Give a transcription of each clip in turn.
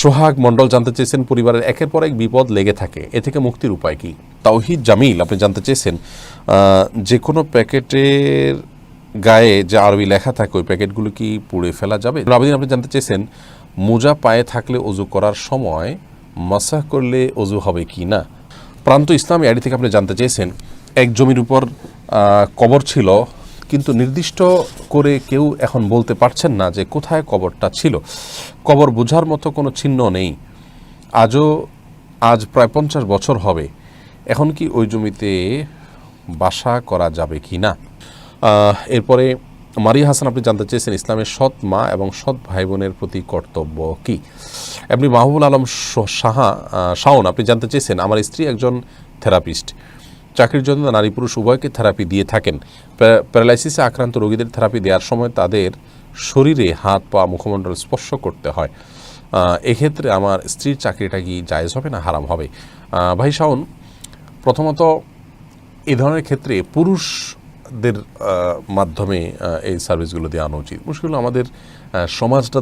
সোহাগ মণ্ডল জানতে চেয়েছেন পরিবারের একের পর এক বিপদ লেগে থাকে। এ থেকে মুক্তির উপায় কি? তাওহিদ জামিল, আপনি জানতে চেয়েছেন যে কোনো প্যাকেটের গায়ে যে আরবি লেখা থাকে, ওই প্যাকেটগুলো কি পুড়ে ফেলা যাবে? আবেদিন আপনি জানতে চেয়েছেন, মোজা পায়ে থাকলে অজু করার সময় মাসাহ করলে অজু হবে কি না? প্রান্ত ইসলাম আইডি থেকে আপনি জানতে চেয়েছেন, এক জমির উপর কবর ছিল কিন্তু নির্দিষ্ট করে কেউ এখন বলতে পারছেন না যে কোথায় কবরটা ছিল। কবর বোঝার মতো কোনো চিহ্ন নেই। আজও, আজ প্রায় পঞ্চাশ বছর হবে। এখন কি ওই জমিতে বাসা করা যাবে কি না? এরপরে, মারিয়া হাসান, আপনি জানতে চেয়েছেন ইসলামের সৎ মা এবং সৎ ভাই বোনের প্রতি কর্তব্য কি? এমনি মাহবুল আলম সাহা শাওন, আপনি জানতে চেয়েছেন, আমার স্ত্রী একজন থেরাপিস্ট। চাকরির জন্য নারী পুরুষ উভয়কে থেরাপি দিয়ে থাকেন। প্যা- প্যারালাইসিসে আক্রান্ত রোগীদের থেরাপি দেওয়ার সময় তাদের শরীরে হাত, পা, মুখমণ্ডল স্পর্শ করতে হয়। এক্ষেত্রে আমার স্ত্রীর চাকরিটা কি জায়েজ হবে না হারাম হবে? ভাই শাওন, প্রথমত এ ধরনের ক্ষেত্রে পুরুষদের মাধ্যমে এই সার্ভিসগুলো দেওয়া উচিত। মুশকিল আমাদের সমাজটা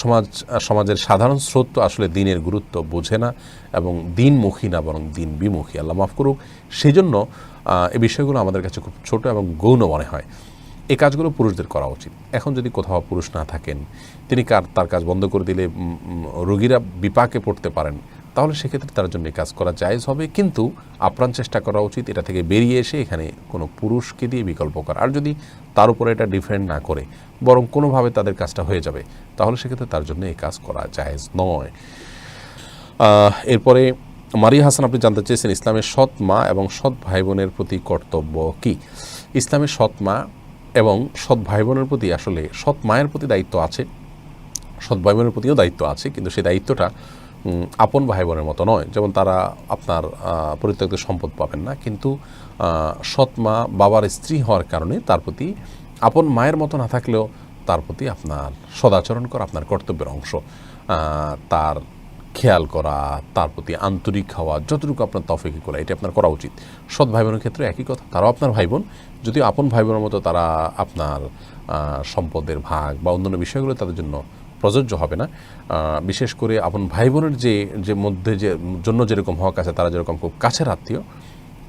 সমাজ, সমাজের সাধারণ স্রোত তো আসলে দিনের গুরুত্ব বোঝে না এবং দিনমুখী না, বরং দিন বিমুখী আল্লাহ মাফ করুক। সেই জন্য এই বিষয়গুলো আমাদের কাছে খুব ছোট এবং গৌণ মনে হয়। এই কাজগুলো পুরুষদের করা উচিত। এখন যদি কোথাও পুরুষ না থাকেন, তিনি কার, তার কাজ বন্ধ করে দিলে রোগীরা বিপাকে পড়তে পারেন। তাহলে সেক্ষেত্রে তার জন্য কাজ করা জায়েজ হবে। কিন্তু আপ্রাণ চেষ্টা করা উচিত, এটা থেকে বেরিয়ে এসে এখানে কোনো পুরুষকে দিয়ে বিকল্প করা। আর যদি তার উপরে এটা ডিফেন্ড না করে, বরং কোনোভাবে তাদের কাজটা হয়ে যাবে, তাহলে সেক্ষেত্রে তার জন্য এই কাজ করা জায়েজ নয়। এরপরে মারিয়া হাসান, আপনি জানতে চেয়েছেন ইসলামের সৎ মা এবং সৎ ভাই বোনের প্রতি কর্তব্য কি? ইসলামের সৎ মা এবং সৎ ভাই বোনের প্রতি আসলে সৎ মায়ের প্রতি দায়িত্ব আছে, সৎ ভাই বোনের প্রতিও দায়িত্ব আছে, কিন্তু সেই দায়িত্বটা আপন ভাই বোনের মতো নয়। যেমন তারা আপনার পরিত্যক্ত সম্পদ পাবেন না। কিন্তু আহ, সৎ মা বাবার স্ত্রী হওয়ার কারণে তার প্রতি আপন মায়ের মতো না থাকলেও তার প্রতি আপনার সদাচরণ করা আপনার কর্তব্যের অংশ। তার খেয়াল করা তার প্রতি আন্তরিক হওয়া যতটুকু আপনার তফিকি করা এটা আপনার করা উচিত। সৎ ভাই বোনের ক্ষেত্রে একই কথা। তারাও আপনার ভাই বোন যদিও আপন ভাই বোনের মতো তারা আপনার সম্পদের ভাগ বা অন্যান্য বিষয়গুলো তাদের জন্য প্রযোজ্য হবে না। বিশেষ করে আপন ভাই বোনের যে যে মধ্যে যে, জন্য যেরকম হক আছে, তারা যেরকম খুব কাছের আত্মীয়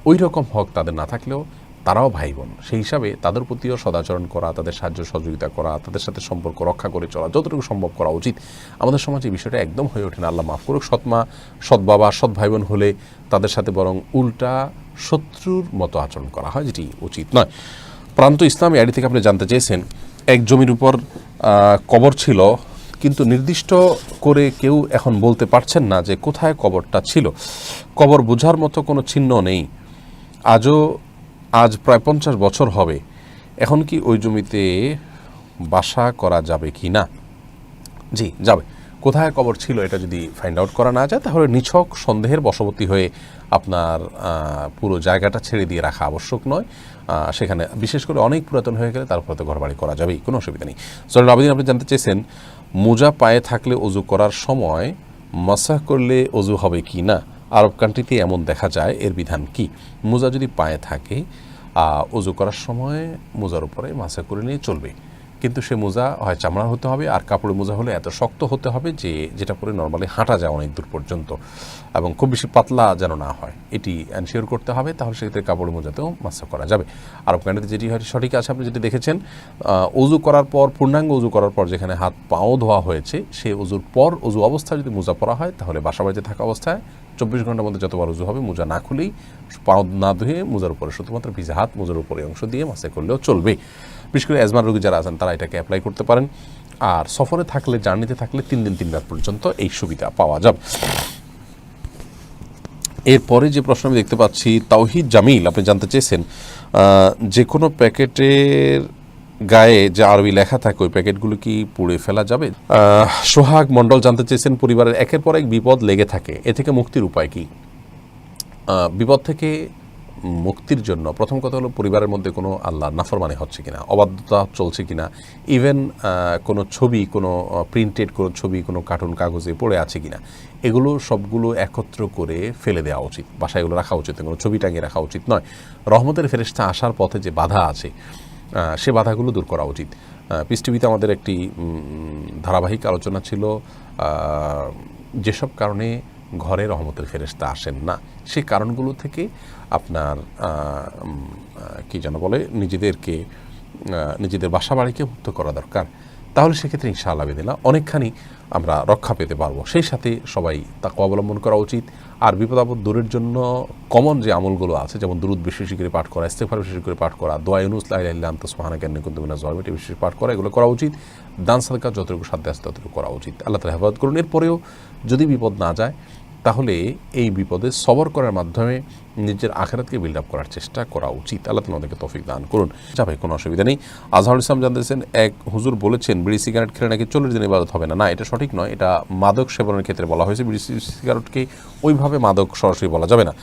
ওই রকম হক তাদের না থাকলেও তারাও ভাই বোন সেই হিসাবে তাদের প্রতিও সদাচরণ করা, তাদের সাহায্য সহযোগিতা করা, তাদের সাথে সম্পর্ক রক্ষা করে চলা, যতটুকু সম্ভব করা উচিত। আমাদের সমাজে এই বিষয়টা একদম হয়ে ওঠে না, আল্লাহ মাফ করুক। সৎ মা, সৎ বাবা, সৎ ভাই বোন হলে তাদের সাথে বরং উল্টা শত্রুর মতো আচরণ করা হয়, যেটি উচিত নয়। প্রান্ত ইসলামী আইডি থেকে আপনি জানতে চেয়েছেন, এক জমির উপর কবর ছিল কিন্তু নির্দিষ্ট করে কেউ এখন বলতে পারছেন না যে কোথায় কবরটা ছিল। কবর বোঝার মতো কোনো চিহ্ন নেই। আজও, আজ প্রায় পঞ্চাশ বছর হবে। এখন কি ওই জমিতে বাসা করা যাবে কি না? জি, যাবে। কোথায় কবর ছিল এটা যদি ফাইন্ড আউট করা না যায়, তাহলে নিছক সন্দেহের বশবর্তী হয়ে আপনার পুরো জায়গাটা ছেড়ে দিয়ে রাখা আবশ্যক নয়। সেখানে বিশেষ করে অনেক পুরাতন হয়ে গেলে তারপরে তো ঘরবাড়ি করা যাবেই, কোনো অসুবিধা নেই। সরেন আবেদিন আপনি জানতে চেয়েছেন, মোজা পায়ে থাকলে অজু করার সময় মাসাহ করলে অজু হবে কি না? আরব কান্ট্রিতে এমন দেখা যায়, এর বিধান কি? মোজা যদি পায়ে থাকে অজু করার সময় মোজার উপরে মাসা করে নিয়ে চলবে। কিন্তু সে মোজা হয় চামড়া হতে হবে আর কাপড়ের মোজা হলে এত শক্ত হতে হবে যে যেটা পরে নর্মালি হাঁটা যায় অনেক দূর পর্যন্ত এবং খুব বেশি পাতলা যেন না হয়। এটি এনশিওর করতে হবে, তাহলে সেক্ষেত্রে কাপড়ের মোজাতেও মাসা করা যাবে। আরব কান্ট্রিতে যেটি হয়, সঠিক আছে, আপনি যেটি দেখেছেন অজু করার পর, পূর্ণাঙ্গ অজু করার পর যেখানে হাত পাও ধোয়া হয়েছে সেই অজুর পর অজু অবস্থায় যদি মোজা পরা হয়, তাহলে বাসা বাড়িতে থাকা অবস্থায় চব্বিশ ঘণ্টার মধ্যে যতবার উজু হবে, মোজা না খুলেই পাও না ধুয়ে মোজার উপরে, শুধুমাত্র ভিজে হাত, মোজার উপরে অংশ দিয়ে মাসে করলেও চলবে। বিশেষ করে অ্যাজমার রোগী যারা আছেন, তারা এটাকে অ্যাপ্লাই করতে পারেন। আর সফরে থাকলে জার্নিতে থাকলে তিন দিন তিন রাত পর্যন্ত এই সুবিধা পাওয়া যাবে। এরপরে যে প্রশ্ন আমি দেখতে পাচ্ছি, তাওহিদ জামিল, আপনি জানতে চেয়েছেন যে কোনো প্যাকেটের গায়ে যে আরবি লেখা থাকে, ওই প্যাকেটগুলো কি পুড়ে ফেলা যাবে? সোহাগ মণ্ডল জানতে চেয়েছেন পরিবারের একের পর এক বিপদ লেগে থাকে। এ থেকে মুক্তির উপায় কি? বিপদ থেকে মুক্তির জন্য প্রথম কথা হলো পরিবারের মধ্যে কোনো আল্লাহ নাফরমানি হচ্ছে কিনা, অবাধ্যতা চলছে কিনা ইভেন কোনো ছবি, কোনো প্রিন্টেড কোনো ছবি, কোনো কার্টুন কাগজে পড়ে আছে কিনা, এগুলো সবগুলো একত্র করে ফেলে দেওয়া উচিত। বাসায় এগুলো রাখা উচিত, কোনো ছবি টাঙিয়ে রাখা উচিত নয়। রহমতের ফেরেস্তা আসার পথে যে বাধা আছে সে বাধাগুলো দূর করা উচিত। পিস টিভিতে আমাদের একটি ধারাবাহিক আলোচনা ছিল যেসব কারণে ঘরে রহমতের ফেরেস্তা আসেন না সেই কারণগুলো থেকে আপনার কি যেন বলে, নিজেদেরকে নিজেদের বাসা বাড়িকে মুক্ত করা দরকার। তাহলে সেক্ষেত্রে ইনশাআল্লাহ বেদিল্লা অনেকখানি আমরা রক্ষা পেতে পারব। সেই সাথে সবাই তাকে অবলম্বন করা উচিত। আর বিপদ আপদ দূরের জন্য কমন যে আমলগুলো আছে, যেমন দুরুদ বেশি করে পাঠ করা ইস্তেফার বেশি করে পাঠ করা, দোয়া ইউনুস লাইলাম তো সোহানা কেন কিন্তু মিনা জয়মেটি বেশি বেশি পাঠ করা, এগুলো করা উচিত। দান সাদকা যতটুকু সাধ্য আসতে ততটুকু করা উচিত। আল্লাহ তালা হেফাজত করুন। এরপরেও যদি বিপদ না যায় তাহলে এই বিপদে সবর করার মাধ্যমে নিজের আখেরাতকে বিল্ড আপ করার চেষ্টা করা উচিত। আল্লাহ তালা আমাদেরকে তৌফিক দান করুন। যাবে কোনো অসুবিধা নেই। আজহারুল ইসলাম জানতেছেন, এক হুজুর বলেছেন, বিড়ি সিগারেট খেলে নাকি চল্লিশ দিন ইবাদত হবে না। না, এটা সঠিক নয়। এটা মাদক সেবনের ক্ষেত্রে বলা হয়েছে। বিড়ি সিগারেটকে ওইভাবে মাদক সরাসরি বলা যাবে না।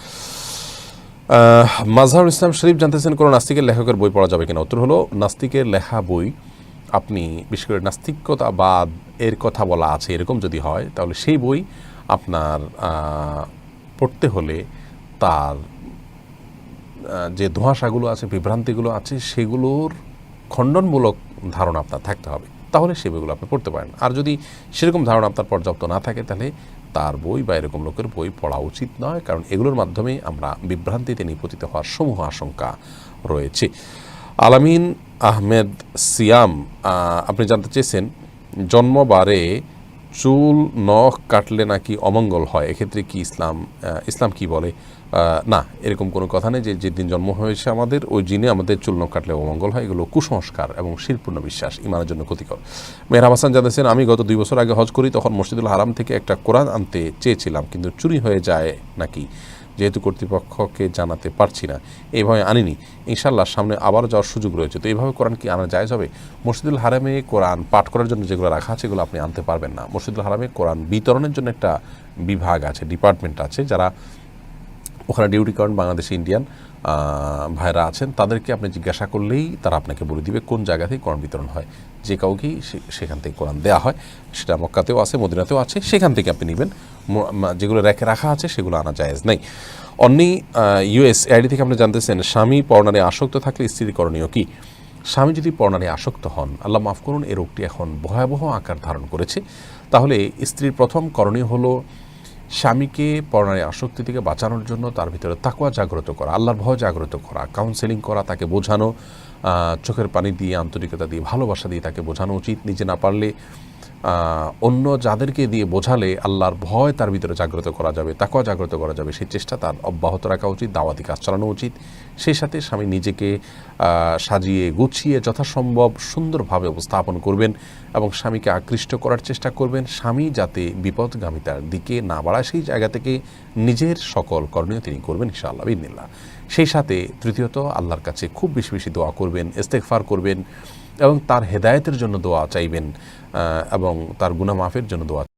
মাজহারুল ইসলাম শরীফ জানতেছেন, কোনো নাস্তিকের লেখকের বই পড়া যাবে কিনা? উত্তর হলো, নাস্তিকের লেখা বই আপনি, বিশেষ করে নাস্তিকতাবাদ এর কথা বলা আছে, এরকম যদি হয়, তাহলে সেই বই আপনার পড়তে হলে তার যে ধোঁয়াশাগুলো আছে, বিভ্রান্তিগুলো আছে, সেগুলোর খণ্ডনমূলক ধারণা আপনার থাকতে হবে। তাহলে সে বইগুলো আপনি পড়তে পারেন। আর যদি সেরকম ধারণা আপনার পর্যাপ্ত না থাকে, তাহলে তার বই বা এরকম লোকের বই পড়া উচিত নয়, কারণ এগুলোর মাধ্যমে আমরা বিভ্রান্তিতে নিপতিত হওয়ার সমূহ আশঙ্কা রয়েছে। আলামিন আহমেদ সিয়াম আপনি জানতে চেয়েছেন, জন্মবারে চুল, নখ কাটলে নাকি অমঙ্গল হয়? এক্ষেত্রে কি ইসলাম ইসলাম কি বলে? না, এরকম কোনো কথা নেই যে যেদিন জন্ম হয়েছে আমাদের, ওই জিনে আমাদের চুল, নখ কাটলে অমঙ্গল হয়। এগুলো কুসংস্কার এবং শিল্পূর্ণ বিশ্বাস, ইমানের জন্য ক্ষতিকর। মেহরাব হাসান জানাচ্ছেন আমি গত দুই বছর আগে হজ করি, তখন মসজিদুল হারাম থেকে একটা কোরআন আনতে চেয়েছিলাম, কিন্তু চুরি হয়ে যায় নাকি? যেহেতু কর্তৃপক্ষকে জানাতে পারছি না। এইভাবে আনিনি। ইনশাল্লাহ সামনে আবার যাওয়ার সুযোগ রয়েছে। তো এইভাবে কোরআন কি আনা যায় হবে? মসজিদুল হারামে কোরআন পাঠ করার জন্য যেগুলো রাখা আছে এগুলো আপনি আনতে পারবেন না। মসজিদুল হারামে কোরআন বিতরণের জন্য একটা বিভাগ আছে, ডিপার্টমেন্ট আছে, যারা ওখানে ডিউটি করেন, বাংলাদেশি ইন্ডিয়ান ভাইরা আছেন, তাদেরকে আপনি জিজ্ঞাসা করলেই তারা আপনাকে বলে দিবে কোন জায়গা থেকে কোরআন বিতরণ হয়। যে কাউকেই সেখান থেকে কোরআন দেওয়া হয়, সেটা মক্কাতেও আছে, মদিনাতেও আছে, সেখান থেকে আপনি নেবেন। যেগুলো রেখে রাখা আছে, সেগুলো আনা জায়েজ নেই। অন্যই ইউএস আইডি থেকে আপনি জানতেছেন, স্বামী পর্ণারে আসক্ত থাকলে স্ত্রীর করণীয় কি? স্বামী যদি পর্ণারে আসক্ত হন, আল্লাহ মাফ করুন এই রোগটি এখন ভয়াবহ আকার ধারণ করেছে। তাহলে স্ত্রীর প্রথম করণীয় হলো স্বামীকে পর্ণারে আসক্তি থেকে বাঁচানোর জন্য তার ভিতরে তাকুয়া জাগ্রত করা, আল্লাহর ভয় জাগ্রত করা কাউন্সেলিং করা, তাকে বোঝানো চোখের পানি দিয়ে, আন্তরিকতা দিয়ে, ভালোবাসা দিয়ে তাকে বোঝানো উচিত। নিজে না পারলে অন্য যাদেরকে দিয়ে বোঝালে আল্লাহর ভয় তার ভিতরে জাগ্রত করা যাবে, তাকেও জাগ্রত করা যাবে। সেই চেষ্টা তার অব্যাহত রাখা উচিত, দাওয়াতি কাজ চালানো উচিত। সেই সাথে স্বামী নিজেকে সাজিয়ে গুছিয়ে যথাসম্ভব সুন্দরভাবে উপস্থাপন করবেন এবং স্বামীকে আকৃষ্ট করার চেষ্টা করবেন। স্বামী যাতে বিপদগামিতার দিকে না বাড়ায়, সেই জায়গা থেকে নিজের সকল করণীয় তিনি করবেন ইনশাআল্লাহ বিদিনিল্লাহ সেই সাথে তৃতীয়ত, আল্লাহর কাছে খুব বেশি বেশি দোয়া করবেন, ইস্তেগফার করবেন। এবং তার হেদায়তের জন্য দোয়া চাইবেন এবং তার গুণামাফের জন্য দোয়া